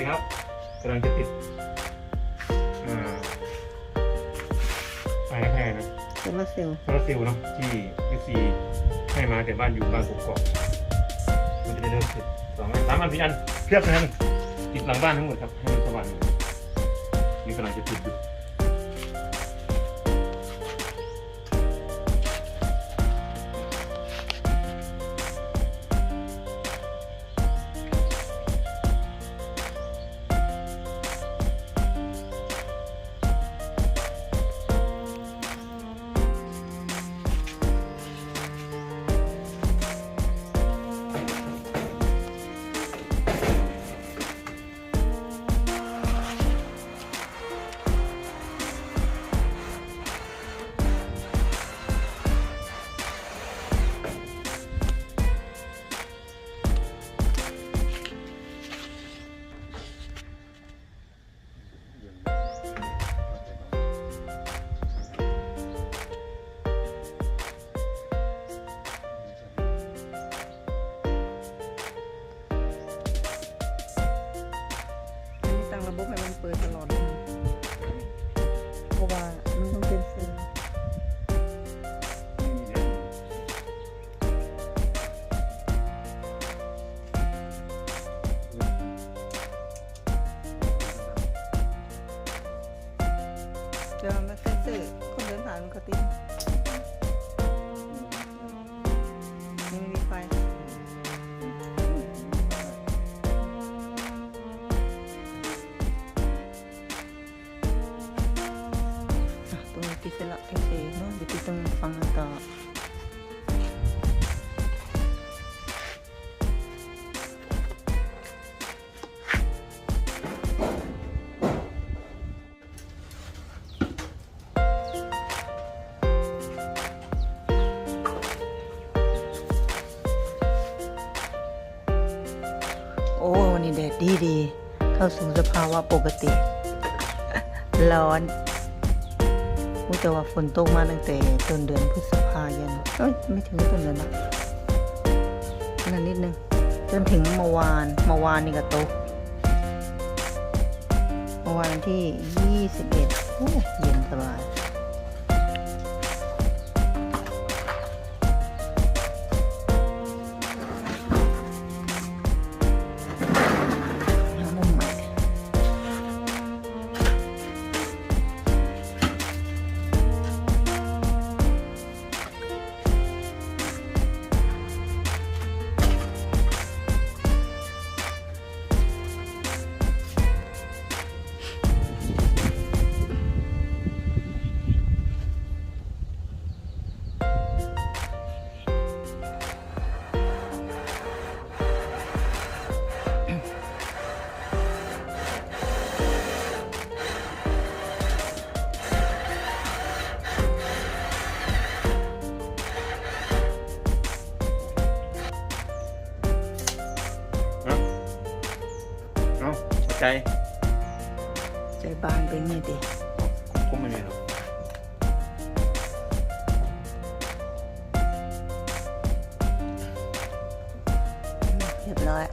ดีครับกำลังจะติดอ่าไฟแพ้นะโซลาร์เซลล์โซลาร์เซลล์เนาะที่ยูซีให้มาแต่บ้านอยู่บ้านกกอกมันจะได้เริ่มติดสองอันสามอันสี่อันเพียบเลยครับติดหลังบ้านทั้งหมดครับให้มันสว่างนี่กำลังจะติดอยู่ ระบบให้มันเปิดตลอด เข้าสู่สภาวะปกติ ร้อนอู้แต่ว่าฝนตกมาตั้งแต่ต้นเดือนพฤษภายันเอ้ยไม่ถึงต้นเดือนนะนั่นนิดนึง จนถึงเมื่อวานเมื่อวานนี่ก็ตกเมื่อวานที่ 21โอ้เย็นสบาย ใจ ใจบานเป็นไงดิก็ไม่มีหรอกเรียบร้อย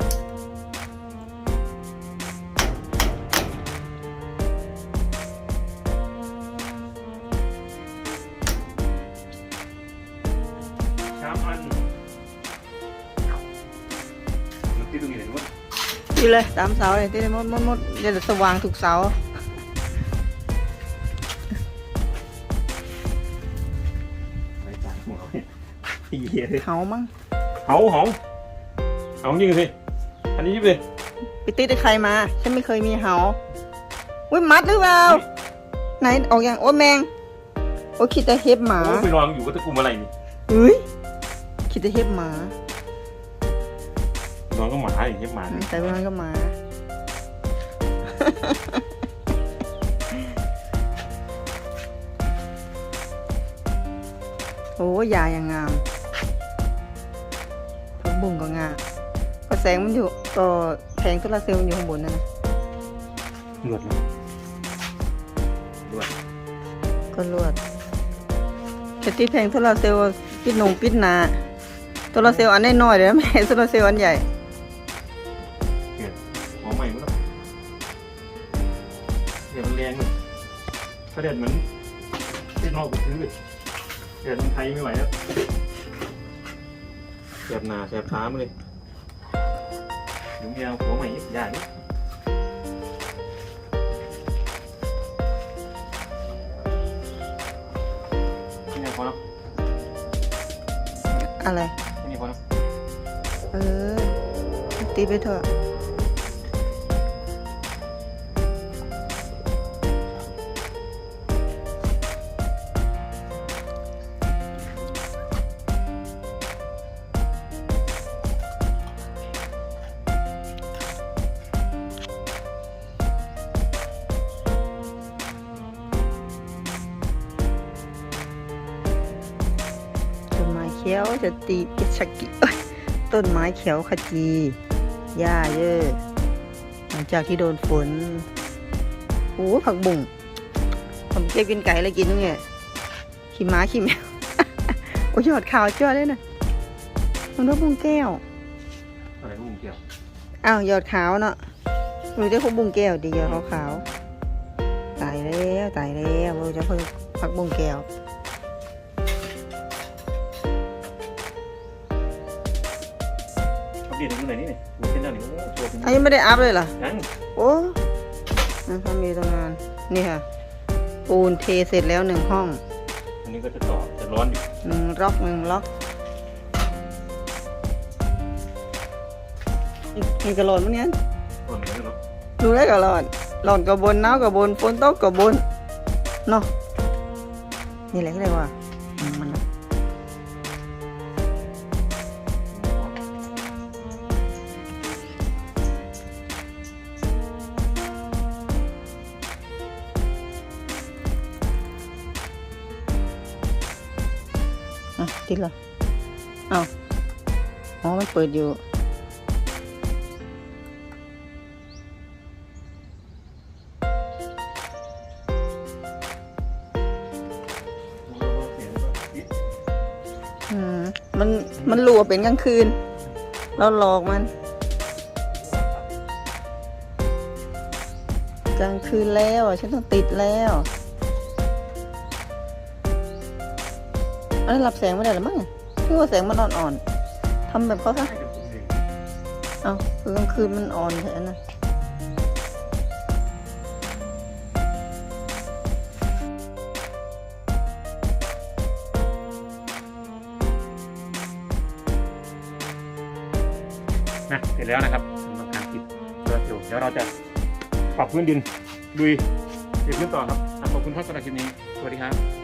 สามอันมัน อยู่เลยตามเสาเลยที่มดมดมดเดี๋ยวสว่างถูกเสาไปจ่ายหัวเหี้ยเลยเขามั้งเหาเหาเหายิงสิอันนี้ยิบเลยไปติดให้ใครมา ฉันไม่เคยมีเหาอุ้ยมัดหรือเปล่าไหนออกอย่างโอ้ยแมงโอ้ยคิดแต่เห็บหมาโอ้ยไปนอนอยู่กับตะกุมอะไรนี่เฮ้ยคิดแต่เห็บหมา นอนก็หมาอย่างเงี้ยหมาแต่เมื่อนั้นก็หมาโอ้ยยาอย่างงามผักบุ้งก็งามก็แสงมันอยู่ก็แผงโซลาร์เซลล์มันอยู่ข้างบนนั่นนะเหงือดเลยด้วยก็ลวดแค่ที่แผงโซลาร์เซลล์ปิดหนงปิดหนาโซลาร์เซลล์อันน้อยๆเลยนะไม่ใช่โซลาร์เซลล์อันใหญ่ เขาเดือดเหมือนที่นอกบุคือเดือดมันไทยไม่ไหวแล้วแสบหนาแสบตามาเลยยุงยาวหัวใหม่ยิ่งใหญ่นี่ที่นี่พอเนาะอะไรที่นี่พอเนาะเออตีไปเถอะ ขียวจะตีกิชกิเอ้ยต้นไม้เขียวขจีหญ้าเยอะหลังจากที่โดนฝนโอ้ผักบุ้งผมเก็บกินไก่แล้วกินนู่นไงขี้ม้าขี้แมวโอ้ยยอดขาวจ้อเลยนะมันว่าบุ้งแก้วอะไรพวกมึงเกี่ยวอ้าวยอดขาวเนาะมีได้พวกบุ้งแก้วดียอดขาวๆตายแล้วตายแล้วเราจะเพิ่งผักบุ้งแก้ว อัปเดตถึงไหนนี่เนี่ยดูเส้นด้านนี้โอ้ตัวเป็นอันนี้ไม่ได้อัพเลยเหรอ ยังโอ้นะครับมีตรงงานนี่ค่ะ ปูนเทเสร็จแล้วหนึ่งห้อง อันนี้ก็จะต่อจะร้อนอยู่หนึ่งล็อกหนึ่งล็อกนี่นี่กระโหลดมั้งเนี่ยร้อนเหมือนกันดูได้กระโหลดหลอนกับบนหนาวกับบนฝนตกกับบนเนาะนี่แหละก็เลยกว่า ติดเหรอเอ้าอ๋อ มันเปิดอยู่ อืม มัน มันหลัวเป็นกลางคืน เราหลอกมัน กลางคืนแล้วอะฉันต้องติดแล้ว อันนี้รับแสงไม่ได้หรือมั้งพี่ว่าแสงมันอ่อนๆทำแบบเขาซะเอาคือกลางคืนมันอ่อนแทนนะนะเสร็จแล้วนะครับสำหรับการติดเรือเดี๋ยวเดี๋ยวเราจะปรับพื้นดินลุยเก็บพื้นต่อครับขอบคุณครับสำหรับคลิปนี้ สวัสดีครับ